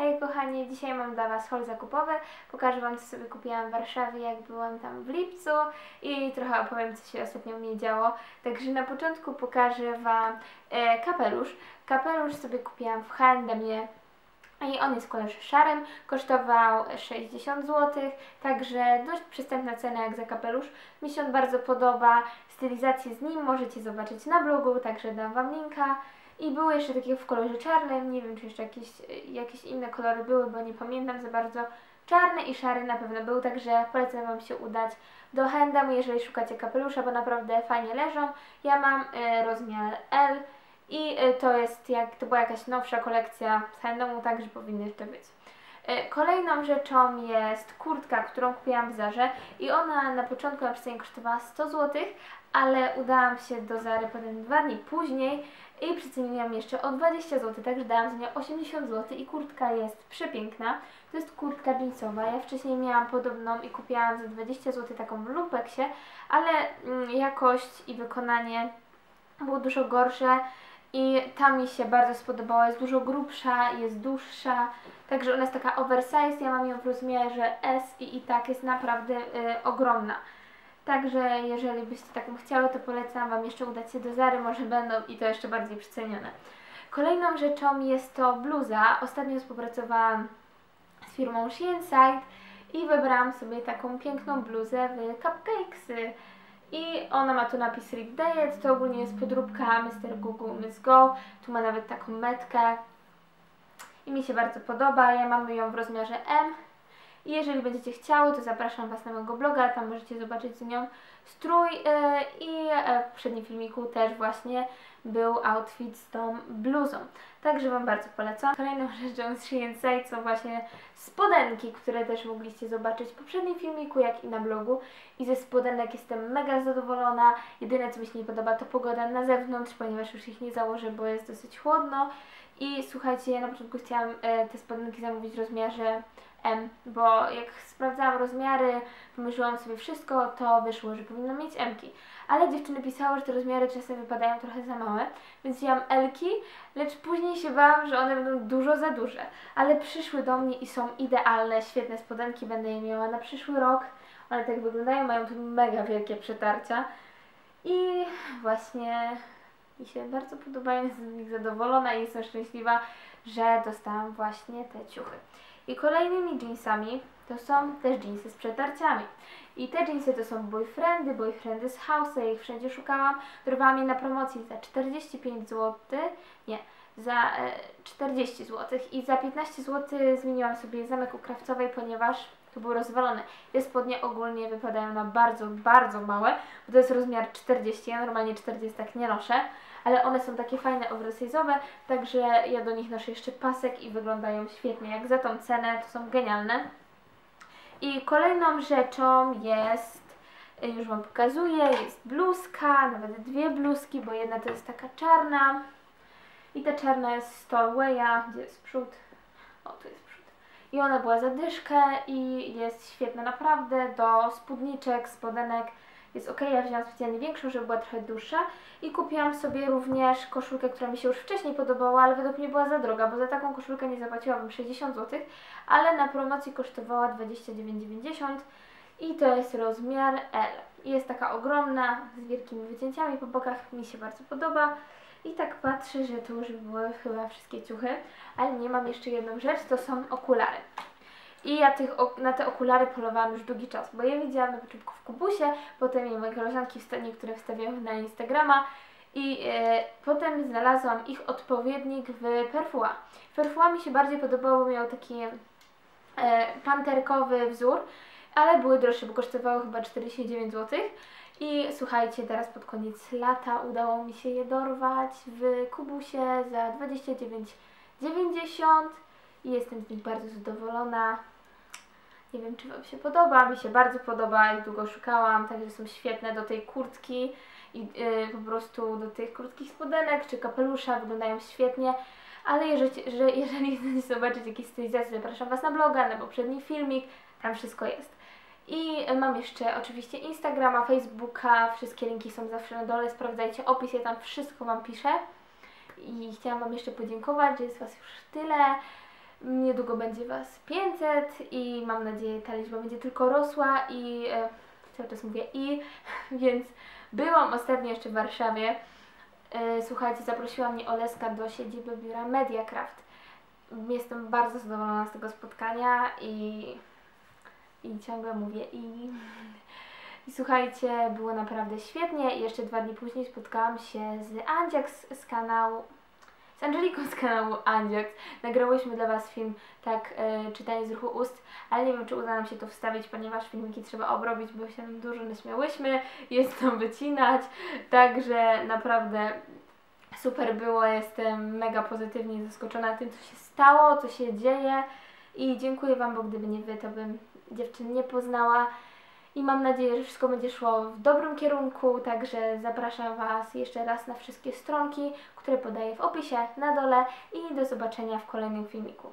Hej kochani, dzisiaj mam dla Was haul zakupowy. Pokażę Wam co sobie kupiłam w Warszawie, jak byłam tam w lipcu i trochę opowiem co się ostatnio mnie działo. Także na początku pokażę Wam e, kapelusz. Kapelusz sobie kupiłam w H&M i on jest w kolorze szarym, kosztował 60 zł, także dość przystępna cena jak za kapelusz. Mi się on bardzo podoba, stylizację z nim możecie zobaczyć na blogu, także dam Wam linka. I były jeszcze takie w kolorze czarnym, nie wiem czy jeszcze jakieś, jakieś inne kolory były, bo nie pamiętam za bardzo. Czarny i szary na pewno był, także polecam Wam się udać do H&M, jeżeli szukacie kapelusza, bo naprawdę fajnie leżą. Ja mam y, rozmiar L i y, to jest jak, to była jakaś nowsza kolekcja z H&M, także powinny jeszcze być. Y, kolejną rzeczą jest kurtka, którą kupiłam w Zarze i ona na początku na przecenie kosztowała 100 zł, ale udałam się do Zary potem dwa dni później i przeceniłam jeszcze o 20 zł, także dałam za nią 80 zł i kurtka jest przepiękna. To jest kurtka jeansowa, ja wcześniej miałam podobną i kupiłam za 20 zł taką w Lumpeksie, ale mm, jakość i wykonanie było dużo gorsze i ta mi się bardzo spodobała, jest dużo grubsza, jest dłuższa, także ona jest taka oversize, ja mam ją w rozmiarze S i i tak jest naprawdę y, ogromna. Także jeżeli byście taką chciały, to polecam Wam jeszcze udać się do Zary, może będą i to jeszcze bardziej przecenione. Kolejną rzeczą jest to bluza. Ostatnio współpracowałam z firmą Shein i wybrałam sobie taką piękną bluzę w Cupcakesy. I ona ma tu napis Rip Diet, to ogólnie jest podróbka Mr. Google Miss Go. Tu ma nawet taką metkę. I mi się bardzo podoba. Ja mam ją w rozmiarze M i jeżeli będziecie chciały, to zapraszam Was na mojego bloga, tam możecie zobaczyć z nią strój e, i e, w poprzednim filmiku też właśnie był outfit z tą bluzą. Także Wam bardzo polecam. Kolejną rzeczą z Shein są właśnie spodenki, które też mogliście zobaczyć w poprzednim filmiku, jak i na blogu. I ze spodenek jestem mega zadowolona. Jedyne co mi się nie podoba to pogoda na zewnątrz, ponieważ już ich nie założę, bo jest dosyć chłodno. I słuchajcie, ja na początku chciałam e, te spodenki zamówić w rozmiarze M, bo jak sprawdzałam rozmiary, pomyślałam sobie wszystko, to wyszło, że powinno mieć M-ki. Ale dziewczyny pisały, że te rozmiary czasem wypadają trochę za małe, więc wzięłam L-ki, lecz później się bałam, że one będą dużo za duże. Ale przyszły do mnie i są idealne, świetne spodenki, będę je miała na przyszły rok. One tak wyglądają, mają tu mega wielkie przetarcia. I właśnie mi się bardzo podobają, jestem z nich zadowolona i jestem szczęśliwa, że dostałam właśnie te ciuchy. I kolejnymi jeansami to są też jeansy z przetarciami. I te jeansy to są boyfriendy, boyfriendy z house, ja ich wszędzie szukałam. Dorwałam je na promocji za 45 zł, nie, za e, 40 zł i za 15 zł zmieniłam sobie zamek u krawcowej, ponieważ to było rozwalone. Te spodnie ogólnie wypadają na bardzo, bardzo małe, bo to jest rozmiar 40, ja normalnie 40 tak nie noszę ale one są takie fajne, oversize'owe, także ja do nich noszę jeszcze pasek i wyglądają świetnie. Jak za tą cenę, to są genialne. I kolejną rzeczą jest, już Wam pokazuję, jest bluzka, nawet dwie bluzki, bo jedna to jest taka czarna i ta czarna jest z Storwaya, gdzie jest przód, o tu jest przód. I ona była za dyszkę i jest świetna naprawdę do spódniczek, spodenek, jest ok. Ja wzięłam specjalnie większą, żeby była trochę dłuższa i kupiłam sobie również koszulkę, która mi się już wcześniej podobała, ale według mnie była za droga, bo za taką koszulkę nie zapłaciłabym 60 zł, ale na promocji kosztowała 29,90 i to jest rozmiar L. Jest taka ogromna, z wielkimi wycięciami po bokach, mi się bardzo podoba. I tak patrzę, że tu już były chyba wszystkie ciuchy, ale nie mam jeszcze jedną rzecz, to są okulary. I ja tych, na te okulary polowałam już długi czas, bo je widziałam na początku w Kubusie, potem je moje koleżanki, niektóre wstawiały na Instagrama i e, potem znalazłam ich odpowiednik w Perfua. Perfua mi się bardziej podobało, miał taki e, panterkowy wzór, ale były droższe, bo kosztowały chyba 49 zł. I słuchajcie, teraz pod koniec lata udało mi się je dorwać w Kubusie za 29,90 i jestem z nich bardzo zadowolona. Nie wiem, czy Wam się podoba, mi się bardzo podoba i długo szukałam, także są świetne do tej kurtki i yy, po prostu do tych krótkich spodenek czy kapelusza, wyglądają świetnie. Ale jeżeli, że, jeżeli chcecie zobaczyć jakieś stylizacje, zapraszam Was na bloga, na poprzedni filmik, tam wszystko jest. I mam jeszcze oczywiście Instagrama, Facebooka, wszystkie linki są zawsze na dole, sprawdzajcie opis, ja tam wszystko Wam piszę. I chciałam Wam jeszcze podziękować, że jest Was już tyle. Niedługo będzie Was 500 i mam nadzieję ta liczba będzie tylko rosła i e, cały czas mówię i, więc byłam ostatnio jeszcze w Warszawie. E, słuchajcie, zaprosiła mnie Oleska do siedziby biura Mediacraft. Jestem bardzo zadowolona z tego spotkania i, i ciągle mówię i. I słuchajcie, było naprawdę świetnie. Jeszcze dwa dni później spotkałam się z Andziaks z kanału, z Angeliką z kanału Andziaks. Nagrałyśmy dla Was film, tak, e, czytanie z ruchu ust, ale nie wiem, czy uda nam się to wstawić, ponieważ filmiki trzeba obrobić, bo się nam dużo naśmiałyśmy, jest tam wycinać, także naprawdę super było, jestem mega pozytywnie zaskoczona tym, co się stało, co się dzieje i dziękuję Wam, bo gdyby nie Wy, to bym dziewczyn nie poznała i mam nadzieję, że wszystko będzie szło w dobrym kierunku, także zapraszam Was jeszcze raz na wszystkie stronki, które podaję w opisie na dole i do zobaczenia w kolejnym filmiku.